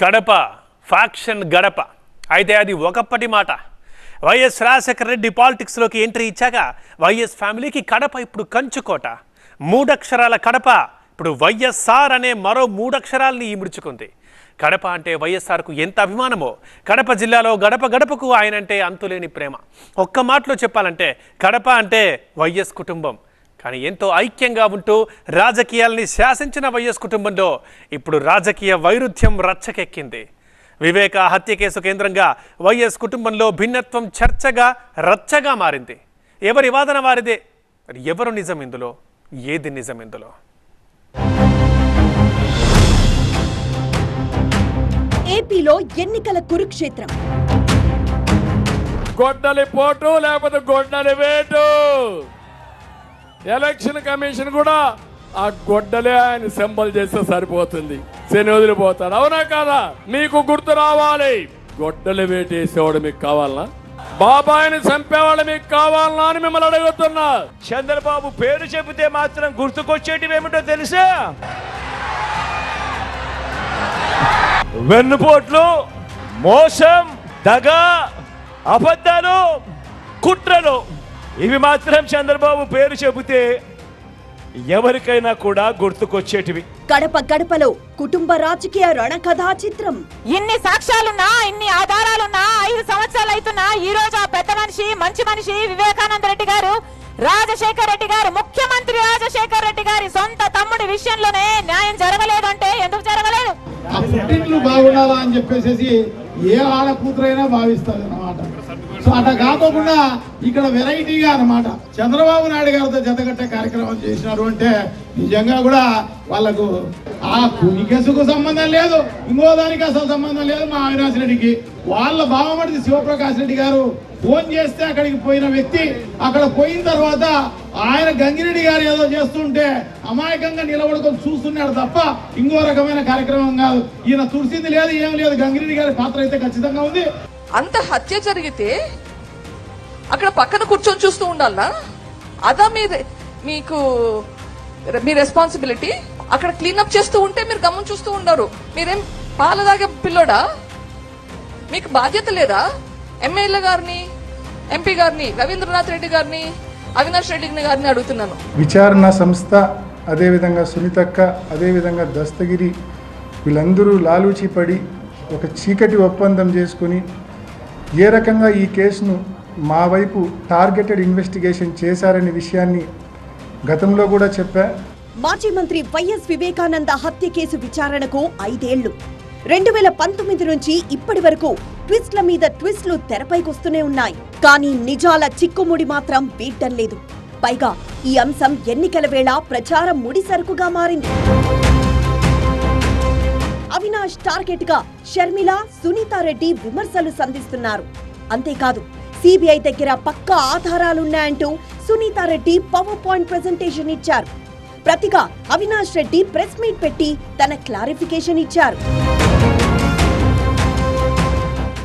Kadapa faction గడప. అయితే అది ఒకప్పటి మాట. వైఎస్ రాజశేఖర రెడ్డి పాలిటిక్స్లోకి ఎంట్రీ ఇచ్చాక వైఎస్ ఫ్యామిలీకి కడప ఇప్పుడు కంచుకోట. మూడక్షరాల కడప ఇప్పుడు వైఎస్ఆర్ అనే మరో మూడక్షరాల్ని ఇముడుచుకుంది కడప అంటే వైఎస్ఆర్కు ఎంత అభిమానమో కడప జిల్లాలో గడప గడపకు ఆయనంటే అంతులేని ప్రేమ. ఒక్క మాటలో చెప్పాలంటే కడప అంటే వైఎస్ కుటుంబం. కానీ ఎంతో ఐక్యంగా ఉంటూ రాజకీయాల్ని శాసించిన వైఎస్ కుటుంబంలో ఇప్పుడు రాజకీయ వైరుధ్యం రచ్చకెక్కింది. వివేక హత్య కేసు కేంద్రంగా వైఎస్ కుటుంబంలో భిన్నత్వం చర్చగా రచ్చగా మారింది. ఎవరి వాదన వారిదే? మరి ఎవరు నిజం ఇందులో? ఏది నిజం ఇందులో? ఏపీలో ఎన్నికల కురుక్షేత్రం. గొడ్డలి పోటు లేకపోతే గొడ్డలి వేటు. ఎలక్షన్ కమిషన్ కూడా ఆ గొడ్డలే ఆయన సింబల్ చేస్తే సరిపోతుంది. శని వదిలిపోతాడు. అవునా కాదా? మీకు గుర్తు రావాలి. గొడ్డలు వేటేసేవాడు మీకు కావాలనా? బాబాయిని చంపేవాళ్ళు మీకు కావాలనా అని మిమ్మల్ని అడుగుతున్నా. చంద్రబాబు పేరు చెబితే మాత్రం గుర్తుకొచ్చేటివి ఏమిటో తెలుసా? వెన్నుపోట్లు మోసం దగ అబద్ధాలు కుట్రలు. ఇవి మాత్రం చంద్రబాబు పేరు చెబితే ఎవరికైనా కూడా గుర్తుకొచ్చేటివి. గడప గడపలో కుటుంబ రాజకీయ రణకథా చిత్రం. ఇన్ని సాక్ష్యాలున్నా ఇన్ని ఆధారాలున్నా ఐదు సంవత్సరాలు అవుతున్నా ఈ రోజు ఆ పెద్ద మనిషి మంచి మనిషి వివేకానంద రెడ్డి గారు రాజశేఖర్ రెడ్డి గారు ముఖ్యమంత్రి రాజశేఖర్ రెడ్డి గారి సొంత తమ్ముడి విషయంలోనే న్యాయం జరగలేదంటే ఎందుకు జరగలేదు? బాగుండాలా అని చెప్పేసి ఏ ఆడ కూతురైనా భావిస్తుంది అనమాట సో అట్లా కాకోకుండా ఇక్కడ వెరైటీగా అన్నమాట. చంద్రబాబు నాయుడు గారితో జతగట్టే కార్యక్రమం చేసినారు అంటే నిజంగా కూడా వాళ్ళకు ఆ కునికసుకు సంబంధం లేదు ఇంకో దానికి అసలు సంబంధం లేదు మా అవినాష్ రెడ్డికి. వాళ్ళ బావమడిది శివప్రకాష్ రెడ్డి గారు ఫోన్ చేస్తే అక్కడికి పోయిన వ్యక్తి అక్కడ పోయిన తర్వాత ఆయన గంగిరెడ్డి గారు ఏదో చేస్తుంటే అమాయకంగా నిలబడుకొని చూస్తున్నాడు తప్ప ఇంకో రకమైన కార్యక్రమం కాదు. ఈయన తుడిసింది లేదు ఏం లేదు. గంగిరెడ్డి గారి పాత్ర అయితే ఖచ్చితంగా ఉంది. అంత హత్య జరిగితే అక్కడ పక్కన కూర్చొని చూస్తూ ఉండాలా అదా మీ మీకు మీ రెస్పాన్సిబిలిటీ అక్కడ క్లీనప్ చేస్తూ ఉంటే మీరు గమనం చూస్తూ ఉండరు. మీరేం పాలదాగే పిల్లోడా? మీకు బాధ్యత లేదా? ఎమ్మెల్యే గారిని ఎంపీ గారిని రవీంద్రనాథ్ రెడ్డి గారిని అవినాష్ రెడ్డి గారిని అడుగుతున్నాను. విచారణ సంస్థ అదేవిధంగా సునీతక్క అదేవిధంగా దస్తగిరి వీళ్ళందరూ లాలూచి పడి ఒక చీకటి ఒప్పందం చేసుకుని ఏ రకంగా ఈ కేసును మా వైపు టార్గెటెడ్ ఇన్వెస్టిగేషన్ చేశారనే విషయాన్ని గతంలో కూడా చెప్పా. మాజీ మంత్రి వైఎస్ వివేకానంద హత్య కేసు విచారణకు ఐదేళ్ళు. రెండు వేల పంతొమ్మిది నుంచి ఇప్పటి వరకు ట్విస్ట్ల మీద ట్విస్ట్లు తెరపైకొస్తూనే ఉన్నాయి. కానీ నిజాల చిక్కుముడి మాత్రం వీడ్డం లేదు. పైగా ఈ అంశం ఎన్నికల వేళ ప్రచారం ముడిసరుకుగా మారింది. అవినాష్ టార్గెట్గా షర్మిల సునీతారెడ్డి విమర్శలు సంధిస్తున్నారు. అంతేకాదు సిబిఐ దగ్గర పక్కా ఆధారాలున్నాయంటూ సునీతారెడ్డి పవర్ పాయింట్ ప్రెజెంటేషన్ ఇచ్చారు. ప్రతిగా అవినాష్ రెడ్డి ప్రెస్ మీట్ పెట్టి తన క్లారిఫికేషన్ ఇచ్చారు.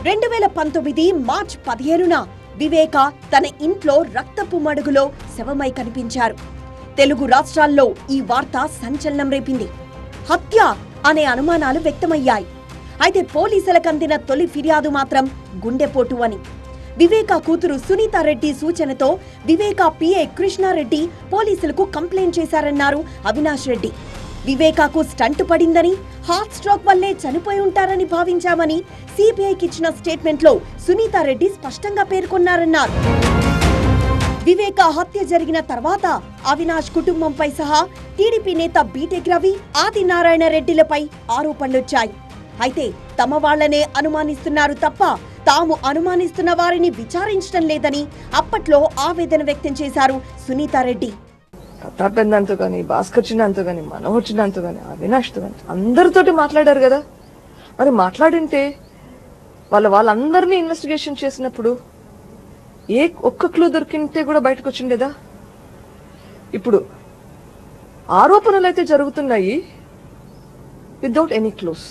రెండు వేల పంతొమ్మిది మార్చ్ పదిహేనున వివేక తన ఇంట్లో రక్తపు మడుగులో శవమై కనిపించారు. తెలుగు రాష్ట్రాల్లో ఈ వార్త సంచలనం రేపింది. హత్య అనే అనుమానాలు వ్యక్తమయ్యాయి. అయితే పోలీసులకు అందిన తొలి ఫిర్యాదు మాత్రం గుండెపోటు అని. వివేక కూతురు సునీతారెడ్డి సూచనతో వివేక పిఏ కృష్ణారెడ్డి పోలీసులకు కంప్లైంట్ చేశారన్నారు అవినాష్ రెడ్డి. వివేకాకు స్టంట్ పడిందని హార్ట్ స్ట్రోక్ వల్లే చనిపోయి ఉంటారని భావించామని సిబిఐకి ఇచ్చిన స్టేట్మెంట్లో సునీతారెడ్డి స్పష్టంగా పేర్కొన్నారన్నారు. వివేక హత్య జరిగిన తర్వాత అవినాష్ కుటుంబంపై సహా టీడీపీ నేత బీటెక్ రవి ఆదినారాయణ రెడ్డిలపై ఆరోపణలొచ్చాయి. అయితే తమ వాళ్ళనే అనుమానిస్తున్నారు తప్ప తాము అనుమానిస్తున్న వారిని విచారించడం లేదని అప్పట్లో ఆవేదన వ్యక్తం చేశారు సునీతారెడ్డి ప్రతాప్ పెద్దంతో కానీ భాస్కర్ చిన్నంతో కానీ మనోహర్ చిన్నంతో కానీ అవినాష్తో కానీ అందరితోటి మాట్లాడారు కదా. మరి మాట్లాడింటే వాళ్ళ వాళ్ళందరినీ ఇన్వెస్టిగేషన్ చేసినప్పుడు ఏ ఒక్క క్లూ దొరికింటే కూడా బయటకు వచ్చిండేదా? ఇప్పుడు ఆరోపణలు అయితే జరుగుతున్నాయి without any clues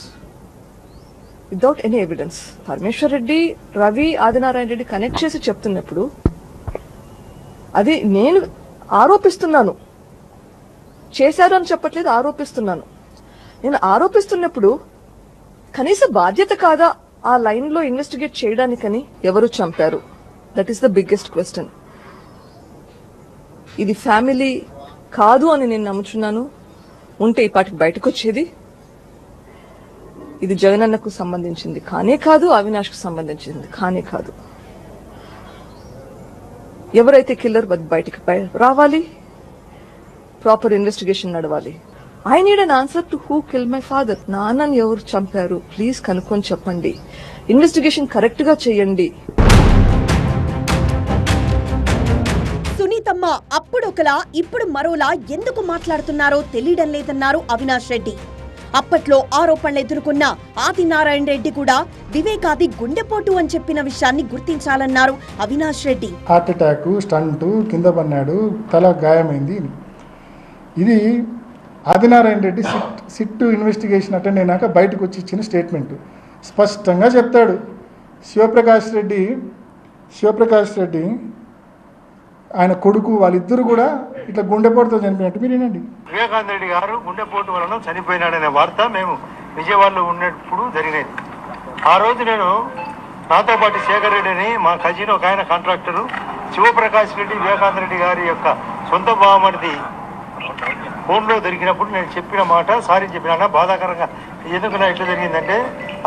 without any evidence. Parameshwar Reddy Ravi Adinarayana Reddy connect చేసి చెప్తున్నప్పుడు అది నేను ఆరోపిస్తున్నాను. చేశారు అని చెప్పట్లేదు ఆరోపిస్తున్నాను. నేను ఆరోపిస్తున్నప్పుడు కనీస బాధ్యత కాదా ఆ లైన్లో ఇన్వెస్టిగేట్ చేయడానికని ఎవరు చంపారు? That is the biggest question ఇది ఫ్యామిలీ కాదు అని నేను నమ్ముచున్నాను. ఉంటే ఈ పాటికి బయటకు వచ్చేది ఇది జగనన్నకు సంబంధించింది. కానే కాదు అవినాష్కు సంబంధించింది. కానే కాదు. ఎవరైతే కిల్లర్ బయటికి రావాలి ప్రాపర్ ఇన్వెస్టిగేషన్ నడవాలి. I need an answer to who kill my father నాన్నని ఎవరు చంపారు? ప్లీజ్ కనుక్కొని చెప్పండి. ఇన్వెస్టిగేషన్ కరెక్ట్గా చేయండి. సునీతమ్మ అప్పుడొకలా ఇప్పుడు మరోలా ఎందుకు మాట్లాడుతున్నారో తెలియడం లేదన్నారు అవినాష్ రెడ్డి. అప్పట్లో ఆరోపణలు ఎదుర్కొన్న ఆదినారాయణ రెడ్డి కూడా వివేకాది గుండెపోటు అని చెప్పిన విషయాన్ని గుర్తించాలన్నారు Avinash Reddy. Heart attack stunt కింద పన్నాడు తల గాయమైంది. ఇది Adinarayana Reddy SIT SIT investigation attend అయినాక బయటకు వచ్చి ఇచ్చిన స్టేట్మెంట్. స్పష్టంగా చెప్తాడు. శివప్రకాష్ రెడ్డి శివప్రకాష్ రెడ్డి ఆయన కొడుకు వాళ్ళిద్దరు కూడా ఇట్లా గుండెపోటుతో చనిపోయినట్టు. మీరు వివేకానంద రెడ్డి గారు గుండెపోటు వలన చనిపోయినాడనే వార్త మేము విజయవాడలో ఉన్నప్పుడు జరిగినది. ఆ రోజు నేను నాతో పాటు శేఖర్ రెడ్డి అని మా కజిన్ ఒక ఆయన కాంట్రాక్టరు శివప్రకాష్ రెడ్డి వివేకానంద రెడ్డి గారి యొక్క సొంత బావమడిది ఫోన్లో దొరికినప్పుడు నేను చెప్పిన మాట సారీ చెప్పిన బాధాకరంగా ఎందుకు నా ఇట్లా జరిగిందంటే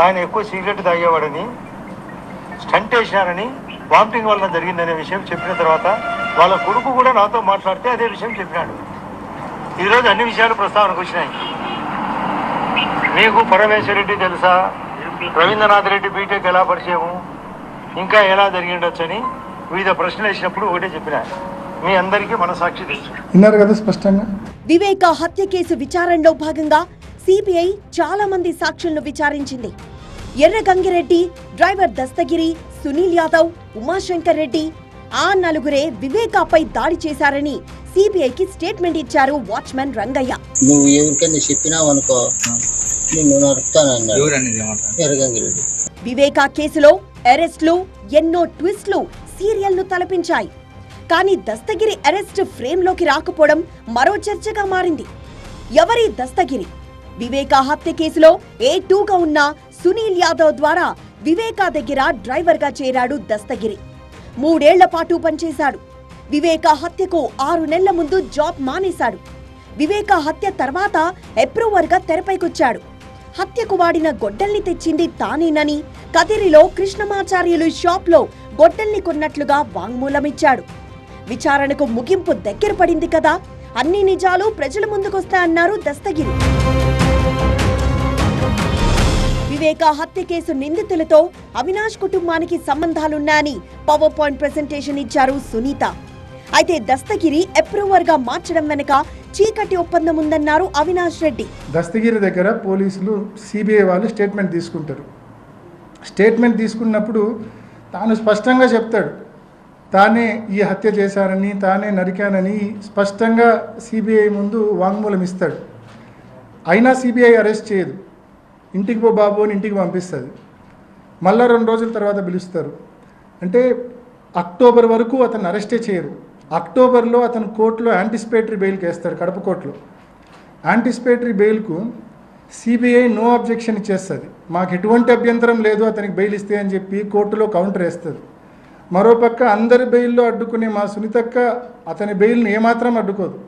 ఆయన ఎక్కువ సిగరెట్ తాగేవాడని స్టంట్ వేసినారని వామిటింగ్ వలన జరిగిందనే విషయం చెప్పిన తర్వాత వాళ్ళ కొడుకు కూడా నాతో మాట్లాడితే అదే విషయం చెప్పినాడు. ఈరోజు అన్ని విషయాలు ప్రస్తావనకు వచ్చినాయి. మీకు పరమేశ్వర రెడ్డి తెలుసా? రవీంద్రనాథ్ రెడ్డి బీటెక్ ఎలా పరిచయము? ఇంకా ఎలా జరిగి ఉండొచ్చని వివిధ ప్రశ్నలు వేసినప్పుడు ఒకటే చెప్పిన. మీ అందరికీ మనసాక్షి తెలుసు. కదా స్పష్టంగా? వివేక హత్య కేసు విచారణలో భాగంగా సిబిఐ చాలా మంది సాక్షులను విచారించింది. ఎర్ర గంగిరెడ్డి డ్రైవర్ దస్తగిరి సునీల్ యాదవ్ ఉమాశంకర్ రెడ్డి ఆ నలుగురే వివేకాపై దాడి చేశారని సిబిఐకి స్టేట్మెంట్ ఇచ్చారు వాచ్మెన్ రంగయ్య. నువ్వు ఎవరికైనా చెప్పినావు అనుకో నిన్ను నడుపుతానన్నాడు ఎరగంగిరెడ్డి వివేకా కేసులో అరెస్టులు ఎన్నో ట్విస్ట్లు సీరియల్ను తలపించాయి. కానీ దస్తగిరి అరెస్ట్ ఫ్రేమ్లోకి రాకపోవడం మరో చర్చగా మారింది. ఎవరి దస్తగిరి? వివేకా హత్య కేసులో ఏ టూగా ఉన్న సునీల్ యాదవ్ ద్వారా వివేకా దగ్గర డ్రైవర్గా చేరాడు దస్తగిరి. మూడేళ్ళ పాటు పనిచేశాడు. వివేక హత్యకు ఆరు నెలల ముందు జాబ్ మానేశాడు. వివేక హత్య తర్వాత అప్రూవర్గా తెరపైకొచ్చాడు. హత్యకు వాడిన గొడ్డల్ని తెచ్చింది తానేనని కదిరిలో కృష్ణమాచార్యులు షాప్లో గొడ్డల్ని కొన్నట్లుగా వాంగ్మూలమిచ్చాడు. విచారణకు ముగింపు దగ్గర పడింది కదా అన్ని నిజాలు ప్రజల ముందుకొస్తాయన్నారు దస్తగిరి. వివేక హత్య కేసు నిందితులతో అవినాష్ కుటుంబానికి సంబంధాలున్నాయని పవర్ పాయింట్ ప్రెజెంటేషన్ ఇచ్చారు సునీత. అయితే దస్తగిరి అప్రూవర్గా మార్చడం వెనుక చీకటి ఒప్పందం ఉందన్నారు అవినాష్ రెడ్డి. దస్తగిరి దగ్గర పోలీసులు సిబిఐ వాళ్ళు స్టేట్మెంట్ తీసుకుంటారు. స్టేట్మెంట్ తీసుకున్నప్పుడు తాను స్పష్టంగా చెప్తాడు. తానే ఈ హత్య చేశానని తానే నరికానని స్పష్టంగా సిబిఐ ముందు వాంగ్మూలం ఇస్తాడు. అయినా సిబిఐ అరెస్ట్ చేయదు. ఇంటికి పో బాబు అని ఇంటికి పంపిస్తుంది. మళ్ళా రెండు రోజుల తర్వాత పిలుస్తారు. అంటే అక్టోబర్ వరకు అతను అరెస్టే చేయరు. అక్టోబర్లో అతను కోర్టులో యాంటిసిపేటరీ బెయిల్కి వేస్తాడు కడప కోర్టులో. యాంటిసిపేటరీ బెయిల్కు సిబిఐ నో అబ్జెక్షన్ ఇచ్చేస్తుంది మాకు ఎటువంటి అభ్యంతరం లేదు అతనికి బెయిల్ ఇస్తే అని చెప్పి కోర్టులో కౌంటర్ వేస్తుంది. మరోపక్క అందరి బెయిల్లో అడ్డుకునే మా సునీతక్క అతని బెయిల్ని ఏమాత్రం అడ్డుకోదు.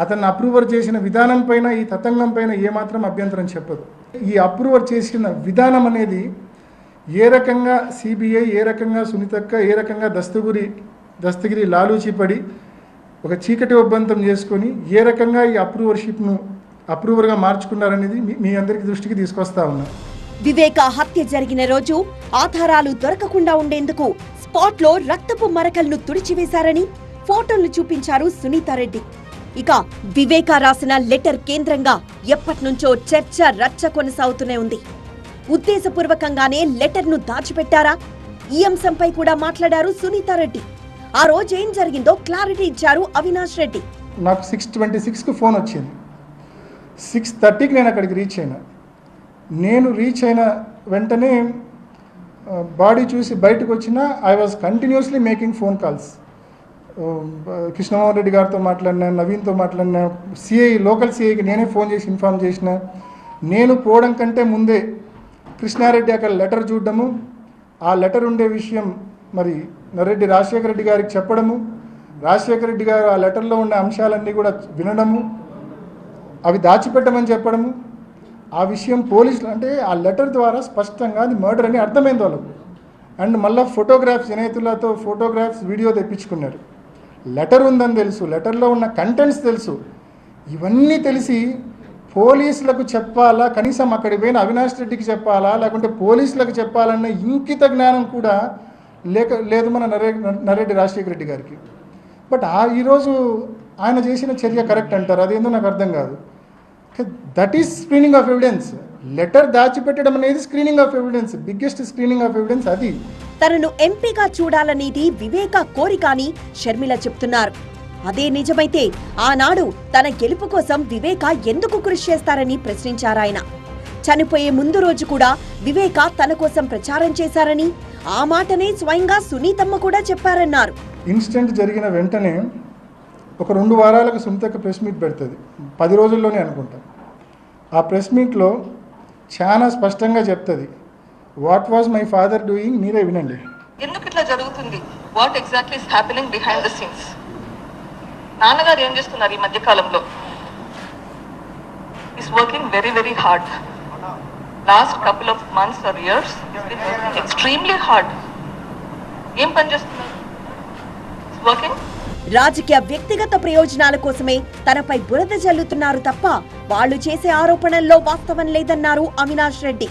అతన్ని అప్రూవర్ చేసిన విధానం పైన ఈ తతంగం పైన ఏమాత్రం అభ్యంతరం చెప్పదు. ఈ అప్రూవర్ చేసిన విధానం అనేది ఏ రకంగా సిబిఐ ఏ రకంగా సునీతక్క ఏ రకంగా దస్తగిరి దస్తగిరి లాలూచిపడి ఒక చీకటి ఒప్పందం చేసుకొని ఏ రకంగా ఈ అప్రూవర్షిప్ను అప్రూవర్గా మార్చుకున్నారనేది మీ- అందరికీ దృష్టికి తీసుకొస్తా ఉన్నా. వివేక హత్య జరిగిన రోజు ఆధారాలు దొరకకుండా ఉండేందుకు స్పాట్లో రక్తపు మరకలను తుడిచివేశారని ఫోటోలు చూపించారు సునీతారెడ్డి. ఇక వివేక రాసిన లెటర్ కేంద్రంగా ఎప్పటినుంచో చర్చ రచ్చ కొనసాగుతూనే ఉంది. ఉద్దేశపూర్వకంగానే లెటర్ను దాచిపెట్టారా? ఈ అంశంపై కూడా మాట్లాడారు సునీతారెడ్డి. ఆ రోజు ఏం జరిగిందో క్లారిటీ ఇచ్చారు అవినాష్ రెడ్డి. నాకు సిక్స్ ట్వంటీ సిక్స్కి ఫోన్ వచ్చింది. సిక్స్ థర్టీకి నేను అక్కడికి రీచ్ అయినా. నేను రీచ్ అయిన వెంటనే బాడీ చూసి బయటకు వచ్చిన I was continuously making phone calls Krishnamohan Reddy గారితో మాట్లాడినా నవీన్తో మాట్లాడినా సిఐ లోకల్ సిఐకి నేనే ఫోన్ చేసి ఇన్ఫామ్ చేసిన నేను పోవడం కంటే ముందే కృష్ణారెడ్డి అక్కడ లెటర్ చూడడము ఆ లెటర్ ఉండే విషయం మరి నరెడ్డి రాజశేఖర రెడ్డి గారికి చెప్పడము రాజశేఖర రెడ్డి గారు ఆ లెటర్లో ఉన్న అంశాలన్నీ కూడా వినడము అవి దాచిపెట్టమని చెప్పడము ఆ విషయం పోలీసులు అంటే ఆ లెటర్ ద్వారా స్పష్టంగా అది మర్డర్ అని అర్థమైంది వాళ్ళకు. అండ్ మళ్ళీ ఫోటోగ్రాఫ్స్ వినేతులతో ఫోటోగ్రాఫ్స్ వీడియో తెప్పించుకున్నారు. లెటర్ ఉందని తెలుసు లెటర్లో ఉన్న కంటెంట్స్ తెలుసు. ఇవన్నీ తెలిసి పోలీసులకు చెప్పాలా? కనీసం అక్కడికి పోయిన అవినాష్ రెడ్డికి చెప్పాలా? లేకుంటే పోలీసులకు చెప్పాలన్న ఇంకిత జ్ఞానం కూడా లేక లేదు మన నరే నరెడ్డి రాజశేఖర రెడ్డి గారికి. బట్ ఆ ఈరోజు ఆయన చేసిన చర్య కరెక్ట్ అంటారు. అదేందో నాకు అర్థం కాదు. That is screening of evidence letter దాచిపెట్టడం అనేది screening of evidence biggest screening of evidence అది. తనను ఎంపీగా చూడాలనేది వివేక కోరిక అని షర్మిల చెప్తున్నారు. అదే నిజమైతే ఆనాడు తన గెలుపు కోసం వివేక ఎందుకు కృషి చేస్తారని ప్రశ్నించారాయన చనిపోయే ముందు రోజు కూడా వివేక తన కోసం ప్రచారం చేశారని ఆ మాటనే స్వయంగా సునీతమ్మ కూడా చెప్పారన్నారు. ఇన్సిడెంట్ జరిగిన వెంటనే ఒక రెండు వారాలకు సునీతక్క ప్రెస్ మీట్ పెడుతుంది. పది రోజుల్లోనే అనుకుంటా. ఆ ప్రెస్ మీట్లో చాలా స్పష్టంగా చెప్తుంది. What was my father doing మీరే వినండి. ఎందుకు ఇట్లా జరుగుతుంది? What exactly is happening behind the scenes నాన్నగారు ఏం చేస్తున్నారు ఈ మధ్య కాలంలో is working very very hard last couple of months or years working extremely hard ఏం పని చేస్తున్నారు? వర్కింగ్ రాజకీయ వ్యక్తిగత ప్రయోజనాల కోసమే తనపై బురద జల్లుతున్నారు తప్ప వాళ్ళు చేసే ఆరోపణల్లో వాస్తవం లేదన్నారు అవినాష్ రెడ్డి.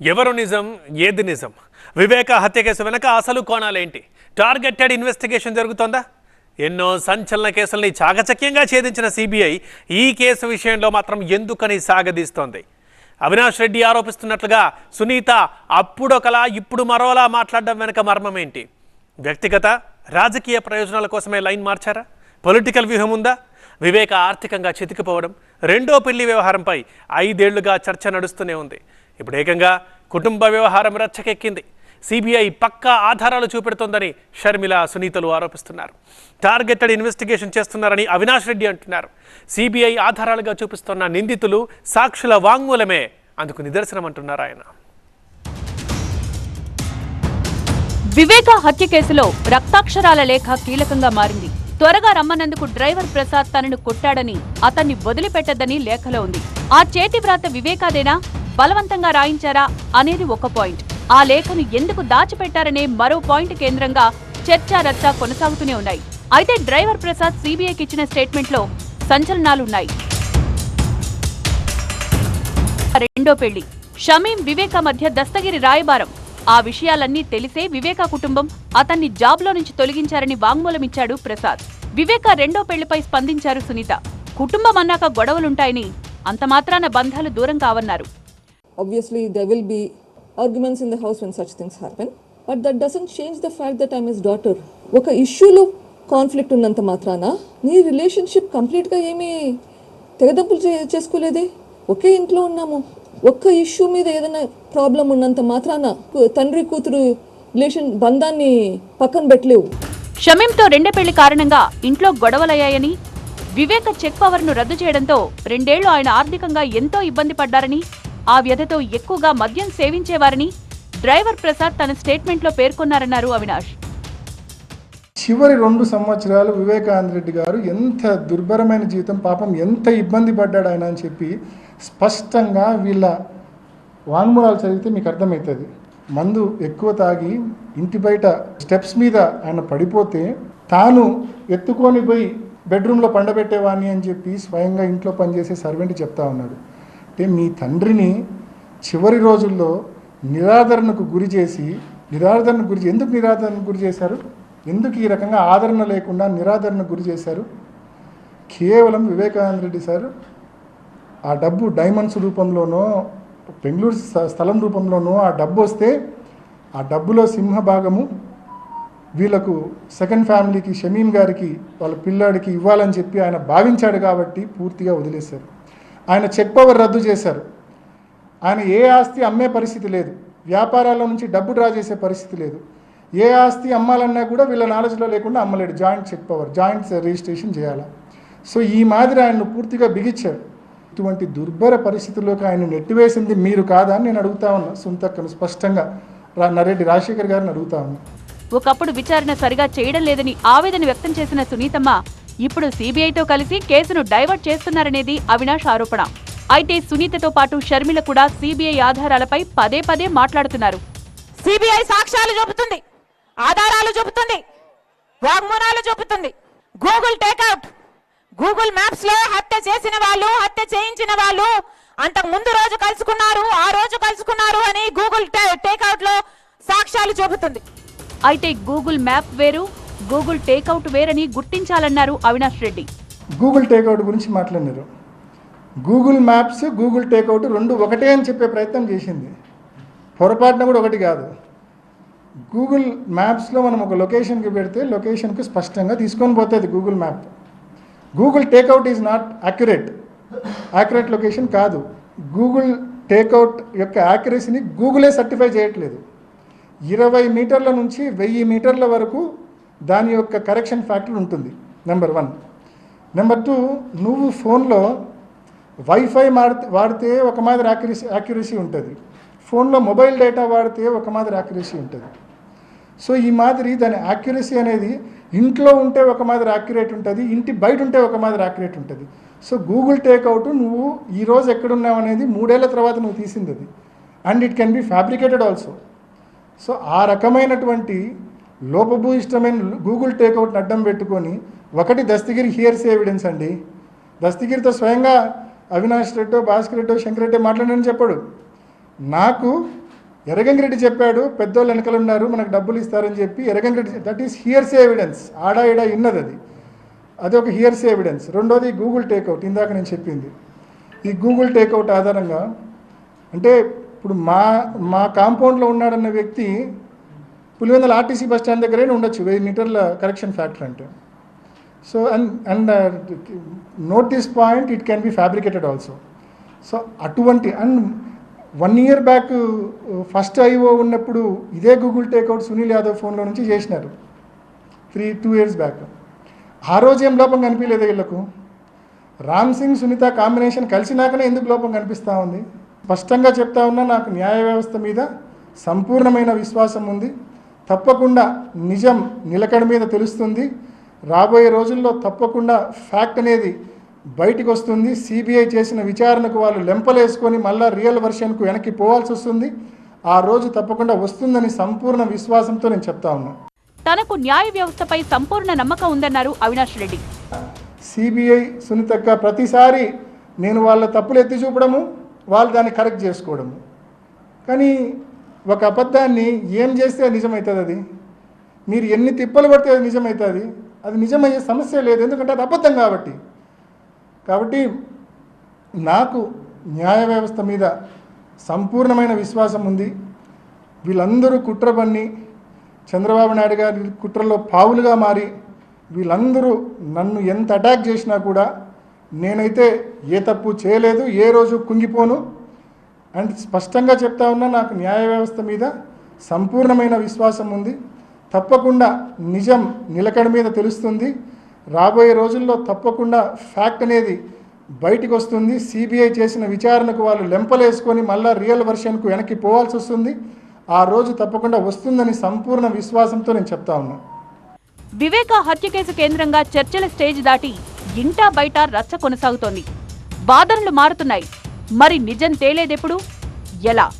ఎవరు నిజం ఏది నిజం? వివేక హత్య కేసు వెనక అసలు కోణాలేంటి? Targeted investigation జరుగుతోందా? ఎన్నో సంచలన కేసుల్ని చాకచక్యంగా ఛేదించిన సిబిఐ ఈ కేసు విషయంలో మాత్రం ఎందుకని సాగదీస్తోంది? అవినాష్ రెడ్డి ఆరోపిస్తున్నట్లుగా సునీత అప్పుడొకలా ఇప్పుడు మరోలా మాట్లాడడం వెనక మర్మమేంటి? వ్యక్తిగత రాజకీయ ప్రయోజనాల కోసమే లైన్ మార్చారా? పొలిటికల్ వ్యూహం ఉందా? వివేక ఆర్థికంగా చితికిపోవడం రెండో పెళ్ళి వ్యవహారంపై ఐదేళ్ళుగా చర్చ నడుస్తూనే ఉంది. ఇప్పుడు ఏకంగా కుటుంబ వ్యవహారం రచ్చకెక్కింది సిబిఐ పక్కా ఆధారాలు చూపెడుతోందని షర్మిల సునీతలు ఆరోపిస్తున్నారు. టార్గెటెడ్ ఇన్వెస్టిగేషన్ చేస్తున్నారని అవినాష్ రెడ్డి అంటున్నారు. సిబిఐ ఆధారాలుగా చూపిస్తున్న నిందితులు సాక్షుల వాంగ్మూలమే అందుకు నిదర్శనం అంటున్నారు ఆయన. వివేక హత్య కేసులో రక్తాక్షరాల లేఖ కీలకంగా మారింది. త్వరగా రమ్మన్నందుకు డ్రైవర్ ప్రసాద్ తనను కొట్టాడని అతన్ని వదిలిపెట్టద్దని లేఖలో ఉంది. ఆ చేతి వ్రాత వివేకాదేనా? బలవంతంగా రాయించారా అనేది ఒక పాయింట్. ఆ లేఖను ఎందుకు దాచిపెట్టారనే మరో పాయింట్ కేంద్రంగా చర్చా రచ్చ కొనసాగుతూనే ఉన్నాయి. అయితే డ్రైవర్ ప్రసాద్ సీబీఐకి ఇచ్చిన స్టేట్మెంట్లో సంచలనాలున్నాయి. రెండో పెళ్ళి. షమీం వివేక మధ్య దస్తగిరి రాయబారం. ఆ విషయాలన్నీ తెలిసే వివేక కుటుంబం అతన్ని జాబ్లో నుంచి తొలగించారని వాంగ్మూలమిచ్చాడు ప్రసాద్. వివేక రెండో పెళ్ళిపై స్పందించారు సునీత. కుటుంబం అన్నాక గొడవలుంటాయని అంత మాత్రాన బంధాలు దూరం కావన్నారు. Obviously, there will be arguments in the house when such things happen, but that doesn't change the fact that I'm his daughter. ఒక ఇష్యూలో కాన్ఫ్లిక్ట్ ఉన్నంత మాత్రాన నీ రిలేషన్షిప్ కంప్లీట్గా ఏమీ తెగదప్పులు చే చేసుకోలేదే? ఒకే ఇంట్లో ఉన్నాము. ఒక్క ఇష్యూ మీద ఏదైనా ప్రాబ్లం ఉన్నంత మాత్రాన తండ్రి కూతురు రిలేషన్ బంధాన్ని పక్కన పెట్టలేవు. షమీంతో రెండే పెళ్ళి కారణంగా ఇంట్లో గొడవలయ్యాయని వివేక చెక్ పవర్ను రద్దు చేయడంతో రెండేళ్ళు ఆయన ఆర్థికంగా ఎంతో ఇబ్బంది పడ్డారని ఆ వ్యధతో ఎక్కువగా మద్యం సేవించేవారని డ్రైవర్ ప్రసాద్ తన స్టేట్మెంట్లో పేర్కొన్నారన్నారు అవినాష్. చివరి రెండు సంవత్సరాలు వివేకానంద రెడ్డి గారు ఎంత దుర్భరమైన జీవితం పాపం ఎంత ఇబ్బంది పడ్డాడు ఆయన అని చెప్పి స్పష్టంగా వీళ్ళ వాన్మూలాలు చదివితే మీకు అర్థమవుతుంది. మందు ఎక్కువ తాగి ఇంటి బయట స్టెప్స్ మీద ఆయన పడిపోతే తాను ఎత్తుకొని పోయి బెడ్రూమ్లో పండబెట్టేవాడిని అని చెప్పి స్వయంగా ఇంట్లో పనిచేసే సర్వెంట్ చెప్తా ఉన్నాడు. అంటే మీ తండ్రిని చివరి రోజుల్లో నిరాదరణకు గురి చేసి నిరాదరణకు గురి ఎందుకు నిరాదరణకు గురి చేశారు? ఎందుకు ఈ రకంగా ఆదరణ లేకుండా నిరాదరణకు గురి చేశారు? కేవలం వివేకానంద రెడ్డి సార్ ఆ డబ్బు డైమండ్స్ రూపంలోనో బెంగళూరు స్థలం రూపంలోనో ఆ డబ్బు వస్తే ఆ డబ్బులో సింహ భాగము వీళ్ళకు సెకండ్ ఫ్యామిలీకి షమీన్ గారికి వాళ్ళ పిల్లాడికి ఇవ్వాలని చెప్పి ఆయన భావించాడు కాబట్టి పూర్తిగా వదిలేశారు. ఆయన చెక్ పవర్ రద్దు చేశారు. ఆయన ఏ ఆస్తి అమ్మే పరిస్థితి లేదు. వ్యాపారాల నుంచి డబ్బు డ్రా చేసే పరిస్థితి లేదు. ఏ ఆస్తి అమ్మాలన్నా కూడా వీళ్ళ నాలెడ్జ్లో లేకుండా అమ్మలేడు. Joint check power joint registration చేయాలా. సో ఈ మాదిరి ఆయన్ను పూర్తిగా బిగించారు. ఇటువంటి దుర్భర పరిస్థితుల్లోకి ఆయన నెట్టివేసింది మీరు కాదా అని నేను అడుగుతా ఉన్నా. సుంతక్కను స్పష్టంగా రా రాజశేఖర్ గారిని అడుగుతా ఉన్నా. ఒకప్పుడు విచారణ సరిగా చేయడం లేదని ఆవేదన వ్యక్తం చేసిన సునీతమ్మ ఇప్పుడు సీబీఐతో కలిసి కేసును డైవర్ట్ చేస్తున్నారనేది అవినాష్ ఆరోపణ. అయితే సునీతతో పాటు షర్మిల కూడా సీబీఐ ఆధారాలపై పదే పదే మాట్లాడుతున్నారు. సిబిఐ సాక్ష్యాలు చూపుతుంది ఆధారాలు చూపుతుంది వాగ్మూనాలు చూపుతుంది. గూగుల్ టేక్అవుట్ గూగుల్ మ్యాప్స్లో హత్య చేసిన వాళ్ళు హత్య చేయించిన వాళ్ళు అంతకు ముందు రోజు కలుసుకున్నారు ఆ రోజు కలుసుకున్నారు అని గూగుల్ టేక్అవుట్లో సాక్ష్యాలు చూపుతుంది. అయితే గూగుల్ మ్యాప్ వేరు గూగుల్ టేక్అవుట్ వేరని గుర్తించాలన్నారు అవినాష్ రెడ్డి. గూగుల్ టేక్అవుట్ గురించి మాట్లాడినారు. గూగుల్ మ్యాప్స్ గూగుల్ టేక్అవుట్ రెండు ఒకటే అని చెప్పే ప్రయత్నం చేసింది. పొరపాటున కూడా ఒకటి కాదు. గూగుల్ మ్యాప్స్లో మనం ఒక లొకేషన్కి పెడితే లొకేషన్కి స్పష్టంగా తీసుకొని పోతుంది Google map. Google takeout is not accurate. Accurate location కాదు. గూగుల్ టేక్అవుట్ యొక్క యాక్యురసీని గూగులే సర్టిఫై చేయట్లేదు. ఇరవై మీటర్ల నుంచి వెయ్యి మీటర్ల వరకు దాని యొక్క కరెక్షన్ ఫ్యాక్టర్ ఉంటుంది నెంబర్ వన్. నెంబర్ టూ నువ్వు ఫోన్లో వైఫై వాడితే వాడితే ఒక మాదిరి యాక్యురసీ యాక్యురసీ ఉంటుంది. ఫోన్లో మొబైల్ డేటా వాడితే ఒక మాదిరి యాక్యురసీ ఉంటుంది. సో ఈ మాదిరి దాని యాక్యురసీ అనేది ఇంట్లో ఉంటే ఒక మాదిరి యాక్యురేట్ ఉంటుంది ఇంటి బయట ఉంటే ఒక మాదిరి యాక్యురేట్ ఉంటుంది. సో గూగుల్ టేక్అవుట్ నువ్వు ఈరోజు ఎక్కడున్నావు అనేది మూడేళ్ళ తర్వాత నువ్వు తీసింది అది. And it can be fabricated also so ఆ రకమైనటువంటి లోపభూయిష్టమైన గూగుల్ టేక్అవుట్ని అడ్డం పెట్టుకొని ఒకటి దస్తగిరి హియర్స్ ఎవిడెన్స్ అండి? దస్తగిరితో స్వయంగా అవినాష్ రెడ్డో భాస్కర్ రెడ్డో శంకర్ రెడ్డి మాట్లాడని చెప్పాడు. నాకు ఎరగంగిరెడ్డి చెప్పాడు పెద్దోళ్ళు వెనకలు ఉన్నారు మనకు డబ్బులు ఇస్తారని చెప్పి Erragangireddy that is hearsay evidence. ఆడా ఈడా ఇన్నది అది. అది ఒక హియర్స్ ఎవిడెన్స్. రెండోది గూగుల్ టేక్అవుట్. ఇందాక నేను చెప్పింది. ఈ గూగుల్ టేక్అవుట్ ఆధారంగా అంటే ఇప్పుడు మా మా కాంపౌండ్లో ఉన్నాడన్న వ్యక్తి పులివెందుల ఆర్టీసీ బస్ స్టాండ్ దగ్గరే ఉండొచ్చు. వెయ్యి మీటర్ల కరెక్షన్ ఫ్యాక్టర్ అంటే. So and and note this point it can be fabricated also so అటువంటి and one year back first IO ఉన్నప్పుడు ఇదే గూగుల్ టేక్అవుట్ సునీల్ యాదవ్ ఫోన్లో నుంచి చేసినారు. త్రీ టూ ఇయర్స్ బ్యాక్ ఆ రోజు ఏం లోపం కనిపించలేదు వీళ్ళకు? రామ్ సింగ్ సునీత కాంబినేషన్ కలిసినాకనే ఎందుకు లోపం కనిపిస్తూ ఉంది? స్పష్టంగా చెప్తా ఉన్నా నాకు న్యాయ వ్యవస్థ మీద సంపూర్ణమైన విశ్వాసం ఉంది. తప్పకుండా నిజం నిలకడ మీద తెలుస్తుంది. రాబోయే రోజుల్లో తప్పకుండా ఫ్యాక్ట్ అనేది బయటికి వస్తుంది. సిబిఐ చేసిన విచారణకు వాళ్ళు లెంపలేసుకొని మళ్ళా రియల్ వర్షన్కు వెనక్కి పోవాల్సి వస్తుంది. ఆ రోజు తప్పకుండా వస్తుందని సంపూర్ణ విశ్వాసంతో నేను చెప్తా ఉన్నా. తనకు న్యాయ వ్యవస్థపై సంపూర్ణ నమ్మకం ఉందన్నారు అవినాష్ రెడ్డి. సిబిఐ సునీతక్క ప్రతిసారి నేను వాళ్ళ తప్పులు ఎత్తి చూపడము వాళ్ళు దాన్ని కరెక్ట్ చేసుకోవడము. కానీ ఒక అబద్ధాన్ని ఏం చేస్తే అది నిజమవుతుంది అది? మీరు ఎన్ని తిప్పలు పడితే అది నిజమవుతుంది అది నిజమయ్యే సమస్య లేదు ఎందుకంటే అది అబద్ధం కాబట్టి. కాబట్టి నాకు న్యాయ వ్యవస్థ మీద సంపూర్ణమైన విశ్వాసం ఉంది. వీళ్ళందరూ కుట్ర పన్ని చంద్రబాబు నాయుడు గారి కుట్రలో పావులుగా మారి వీళ్ళందరూ నన్ను ఎంత అటాక్ చేసినా కూడా నేనైతే ఏ తప్పు చేయలేదు ఏ రోజు కుంగిపోను. అండ్ స్పష్టంగా చెప్తా ఉన్నా నాకు న్యాయ వ్యవస్థ మీద సంపూర్ణమైన విశ్వాసం ఉంది. తప్పకుండా నిజం నిలకడ మీద తెలుస్తుంది. రాబోయే రోజుల్లో తప్పకుండా ఫ్యాక్ట్ అనేది బయటికి వస్తుంది. సిబిఐ చేసిన విచారణకు వాళ్ళు లెంపలేసుకొని మళ్ళీ రియల్ వర్షన్కు వెనక్కి పోవాల్సి వస్తుంది. ఆ రోజు తప్పకుండా వస్తుందని సంపూర్ణ విశ్వాసంతో నేను చెప్తా ఉన్నా. వివేక హత్య కేసు కేంద్రంగా చర్చల స్టేజ్ దాటి ఇంటా బయట రచ్చ కొనసాగుతోంది. వాదనలు మారుతున్నాయి. మరి నిజం తేలేదెప్పుడు? ఎలా?